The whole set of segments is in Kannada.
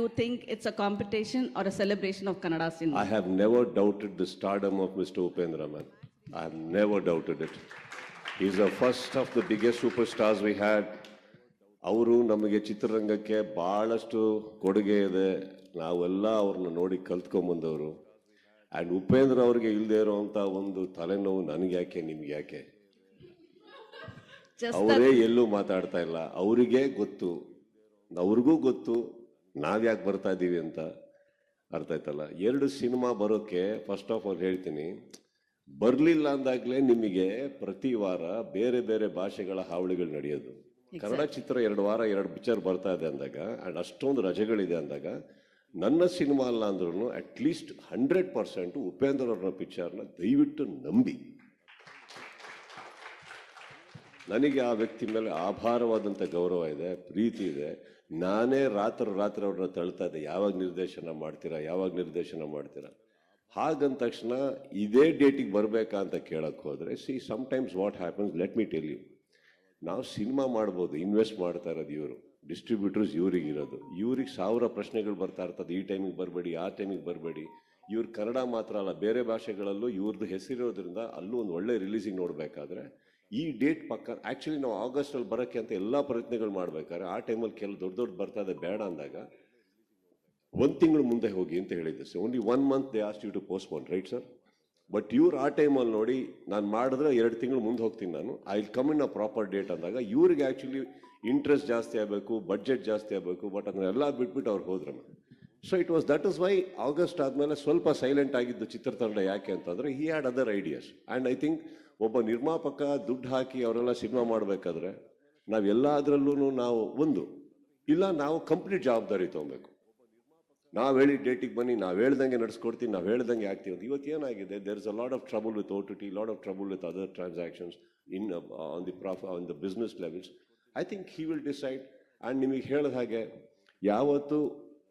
you think it's a competition or a celebration of Kannada cinema? I have never doubted the stardom of Mr. Upendra, man. I have never doubted it. He's the first of the biggest superstars we had. ಅವರು ನಮಗೆ ಚಿತ್ರರಂಗಕ್ಕೆ ಭಾಳಷ್ಟು ಕೊಡುಗೆ ಇದೆ ನಾವೆಲ್ಲ ಅವ್ರನ್ನ ನೋಡಿ ಕಲ್ತ್ಕೊಂಬಂದವರು ಆ್ಯಂಡ್ ಉಪೇಂದ್ರ ಅವ್ರಿಗೆ ಇಲ್ಲದೆ ಇರೋವಂಥ ಒಂದು ತಲೆನೋವು ನನಗೆ ಯಾಕೆ ನಿಮ್ಗೆ ಯಾಕೆ ಅವರೇ ಎಲ್ಲೂ ಮಾತಾಡ್ತಾ ಇಲ್ಲ ಅವರಿಗೆ ಗೊತ್ತು ಅವ್ರಿಗೂ ಗೊತ್ತು ನಾವ್ಯಾಕೆ ಬರ್ತಾ ಇದ್ದೀವಿ ಅಂತ ಅರ್ಥ ಆಯ್ತಲ್ಲ? ಎರಡು ಸಿನಿಮಾ ಬರೋಕ್ಕೆ ಫಸ್ಟ್ ಆಫ್ ಆಲ್ ಹೇಳ್ತೀನಿ. ಬರಲಿಲ್ಲ ಅಂದಾಗಲೇ ನಿಮಗೆ ಪ್ರತಿ ವಾರ ಬೇರೆ ಬೇರೆ ಭಾಷೆಗಳ ಹಾವಳಿಗಳು ನಡೆಯೋದು. ಕನ್ನಡ ಚಿತ್ರ ಎರಡು ವಾರ ಎರಡು ಪಿಕ್ಚರ್ ಬರ್ತಾ ಇದೆ ಅಂದಾಗ ಆ್ಯಂಡ್ ಅಷ್ಟೊಂದು ರಜೆಗಳಿದೆ ಅಂದಾಗ ನನ್ನ ಸಿನಿಮಾ ಅಲ್ಲ ಅಂದ್ರೂ ಅಟ್ಲೀಸ್ಟ್ ಹಂಡ್ರೆಡ್ ಪರ್ಸೆಂಟ್ ಉಪೇಂದ್ರ ಅವ್ರನ್ನ ಪಿಕ್ಚರ್ನ ದಯವಿಟ್ಟು ನಂಬಿ. ನನಗೆ ಆ ವ್ಯಕ್ತಿ ಮೇಲೆ ಆಭಾರವಾದಂಥ ಗೌರವ ಇದೆ ಪ್ರೀತಿ ಇದೆ. ನಾನೇ ರಾತ್ರಿ ರಾತ್ರಿ ಅವ್ರನ್ನ ತಳ್ತಾ ಇದ್ದೆ. ಯಾವಾಗ ನಿರ್ದೇಶನ ಮಾಡ್ತೀರಾ, ಯಾವಾಗ ನಿರ್ದೇಶನ ಮಾಡ್ತೀರಾ? ಹಾಗಂದ ತಕ್ಷಣ ಇದೇ ಡೇಟಿಗೆ ಬರಬೇಕಾ ಅಂತ ಕೇಳಕ್ಕೆ ಹೋದರೆ see sometimes what happens let me tell you ನಾವು ಸಿನಿಮಾ ಮಾಡ್ಬೋದು ಇನ್ವೆಸ್ಟ್ ಮಾಡ್ತಾ ಇರೋದು ಇವರು ಡಿಸ್ಟ್ರಿಬ್ಯೂಟರ್ಸ್ ಇವ್ರಿಗೆ ಇರೋದು. ಇವ್ರಿಗೆ ಸಾವಿರ ಪ್ರಶ್ನೆಗಳು ಬರ್ತಾ ಇರ್ತದೆ, ಈ ಟೈಮಿಗೆ ಬರಬೇಡಿ, ಆ ಟೈಮಿಗೆ ಬರಬೇಡಿ. ಇವ್ರು ಕನ್ನಡ ಮಾತ್ರ ಅಲ್ಲ, ಬೇರೆ ಭಾಷೆಗಳಲ್ಲೂ ಇವ್ರದ್ದು ಹೆಸರಿರೋದ್ರಿಂದ ಅಲ್ಲೂ ಒಂದು ಒಳ್ಳೆ ರಿಲೀಸಿಂಗ್ ನೋಡಬೇಕಾದ್ರೆ ಈ ಡೇಟ್ ಪಕ್ಕ ಆ್ಯಕ್ಚುಲಿ ನಾವು ಆಗಸ್ಟಲ್ಲಿ ಬರೋಕ್ಕೆ ಅಂತ ಎಲ್ಲ ಪ್ರಯತ್ನಗಳು ಮಾಡ್ಬೇಕಾದ್ರೆ ಆ ಟೈಮಲ್ಲಿ ಕೆಲವು ದೊಡ್ಡ ದೊಡ್ಡ ಬರ್ತಾ ಇದೆ, ಬೇಡ ಅಂದಾಗ ಒಂದು ತಿಂಗಳು ಮುಂದೆ ಹೋಗಿ ಅಂತ ಹೇಳಿದ್ದೆ sir. Only one month they asked you to postpone right sir but ಇವ್ರು ಆ ಟೈಮಲ್ಲಿ ನೋಡಿ, ನಾನು ಮಾಡಿದ್ರೆ ಎರಡು ತಿಂಗಳು ಮುಂದೆ ಹೋಗ್ತೀನಿ ನಾನು. I will come in a proper date ಅಂದಾಗ ಇವ್ರಿಗೆ ಆ್ಯಕ್ಚುಲಿ ಇಂಟ್ರೆಸ್ಟ್ ಜಾಸ್ತಿ ಆಗಬೇಕು ಬಡ್ಜೆಟ್ ಜಾಸ್ತಿ ಆಗಬೇಕು ಬಟ್ ಅದನ್ನೆಲ್ಲ ಬಿಟ್ಬಿಟ್ಟು ಅವ್ರು ಹೋದ್ರೆ. So it was that is why August ಆದಮೇಲೆ ಸ್ವಲ್ಪ ಸೈಲೆಂಟ್ ಆಗಿದ್ದು ಚಿತ್ರತಂಡ ಯಾಕೆ ಅಂತಂದರೆ he had other ideas and I think ಒಬ್ಬ ನಿರ್ಮಾಪಕ ದುಡ್ಡು ಹಾಕಿ ಅವರೆಲ್ಲ ಸಿನಿಮಾ ಮಾಡಬೇಕಾದ್ರೆ ನಾವೆಲ್ಲ ಅದರಲ್ಲೂ ನಾವು ಒಂದು, ಇಲ್ಲ ನಾವು ಕಂಪ್ಲೀಟ್ ಜವಾಬ್ದಾರಿ ತೊಗೊಬೇಕು. ನಾವು ಹೇಳಿ ಡೇಟಿಗೆ ಬನ್ನಿ, ನಾವು ಹೇಳ್ದಂಗೆ ನಡೆಸ್ಕೊಡ್ತೀವಿ ನಾವು ಹೇಳ್ದಂಗೆ ಆಗ್ತೀವಿ ಅಂತ. ಇವತ್ತು ಏನಾಗಿದೆ there is a lot of trouble with O T T lot of trouble with other transactions in on the prof on the business levels I think he will decide and ನಿಮಗೆ ಹೇಳಿದ ಹಾಗೆ, ಯಾವತ್ತು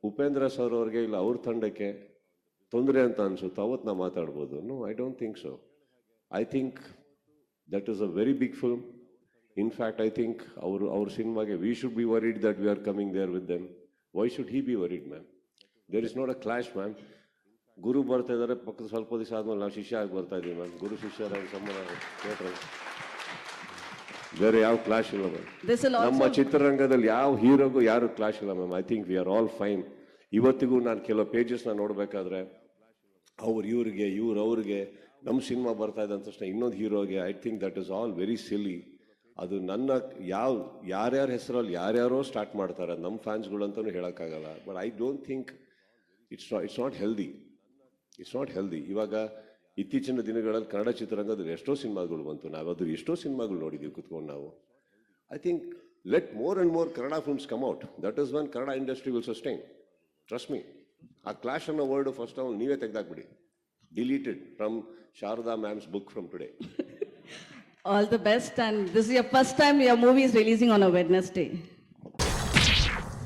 ಉಪೇಂದ್ರ ಸರ್ ಅವ್ರಿಗೆ, ಇಲ್ಲ, ಅವ್ರ ತಂಡಕ್ಕೆ ತೊಂದರೆ ಅಂತ ಅನಿಸುತ್ತೆ ಅವತ್ತು ನಾವು ಮಾತಾಡ್ಬೋದು. No I don't think so I think that is a very big film in fact I think ಅವರು, ಅವ್ರ ಸಿನಿಮಾಗೆ we should be worried that we are coming there with them why should he be worried ma'am there is not a clash ma'am ಗುರು ಬರ್ತಾ ಇದ್ದಾರೆ ಪಕ್ಕದ ಸ್ವಲ್ಪ ದಿವಸ ಆದ್ಮೇಲೆ ನಾವು ಶಿಷ್ಯ ಆಗಿ ಬರ್ತಾ ಇದ್ದೀವಿ ಮ್ಯಾಮ್ ಗುರು, ಶಿಷ್ಯರ ಸಂಬಂಧ ಥಿಯೇಟ್ರ್ ಬೇರೆ ಯಾವ ಕ್ಲಾಶ್ ಇಲ್ಲ ಮ್ಯಾಮ್ ನಮ್ಮ ಚಿತ್ರರಂಗದಲ್ಲಿ ಯಾವ ಹೀರೋಗೂ ಯಾರು ಕ್ಲಾಶ್ ಇಲ್ಲ ma'am I think we are all fine ಇವತ್ತಿಗೂ ನಾನು ಕೆಲವು ಪೇಜಸ್ನ ನೋಡಬೇಕಾದ್ರೆ ಅವ್ರು ಇವ್ರಿಗೆ ಇವ್ರು ಅವ್ರಿಗೆ ನಮ್ಮ ಸಿನಿಮಾ ಬರ್ತಾ ಇದ್ದಂಥ ತಕ್ಷಣ ಇನ್ನೊಂದು ಹೀರೋಗೆ I think that is all very silly ಅದು ನನ್ನ ಯಾವ ಯಾರ್ಯಾರ ಹೆಸರಲ್ಲಿ ಯಾರ್ಯಾರೋ ಸ್ಟಾರ್ಟ್ ಮಾಡ್ತಾರೆ ನಮ್ಮ ಫ್ಯಾನ್ಸ್ಗಳು ಅಂತಲೂ ಹೇಳೋಕ್ಕಾಗಲ್ಲ. But I don't think it's it's not healthy it's not healthy ಇವಾಗ ಇತ್ತೀಚಿನ ದಿನಗಳಲ್ಲಿ ಕನ್ನಡ ಚಿತ್ರರಂಗದಲ್ಲಿ ಎಷ್ಟೋ ಸಿನಿಮಾಗಳು ಬಂತು. ನಾವು ಅದು ಎಷ್ಟೋ ಸಿನಿಮಾಗಳು ನೋಡಿದ್ದೀವಿ ಕೂತ್ಕೊಂಡು ನಾವು. I think let more and more Kannada films come out that is one Kannada industry will sustain trust me a clash ಅನ್ನೋ ವರ್ಡ್ ಫಸ್ಟ್ ಅವ್ನು ನೀವೇ ತೆಗೆದಾಕ್ಬಿಡಿ. Deleted from Sharada ma'am's book from today all the best and this your first time your movie is releasing on a Wednesday.